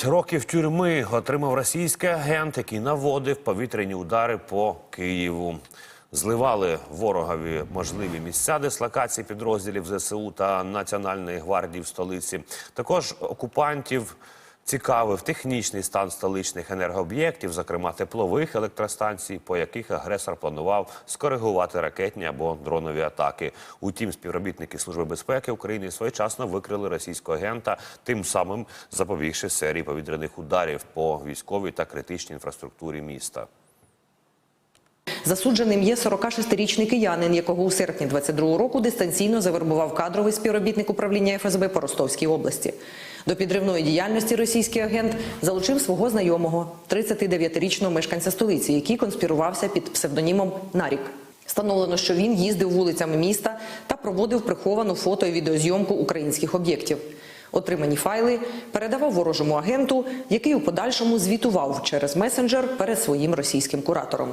15 років тюрми отримав російський агент, який наводив повітряні удари по Києву. Зливали ворогові можливі місця дислокації підрозділів ЗСУ та Національної гвардії в столиці. Також окупантів цікавив технічний стан столичних енергооб'єктів, зокрема теплових електростанцій, по яких агресор планував скоригувати ракетні або дронові атаки. Утім, співробітники Служби безпеки України своєчасно викрили російського агента, тим самим запобігши серії повітряних ударів по військовій та критичній інфраструктурі міста. Засудженим є 46-річний киянин, якого у серпні 22-го року дистанційно завербував кадровий співробітник управління ФСБ по Ростовській області. До підривної діяльності російський агент залучив свого знайомого, 39-річного мешканця столиці, який конспірувався під псевдонімом Нарік. Встановлено, що він їздив вулицями міста та проводив приховану фото і відеозйомку українських об'єктів. Отримані файли передавав ворожому агенту, який у подальшому звітував через месенджер перед своїм російським куратором.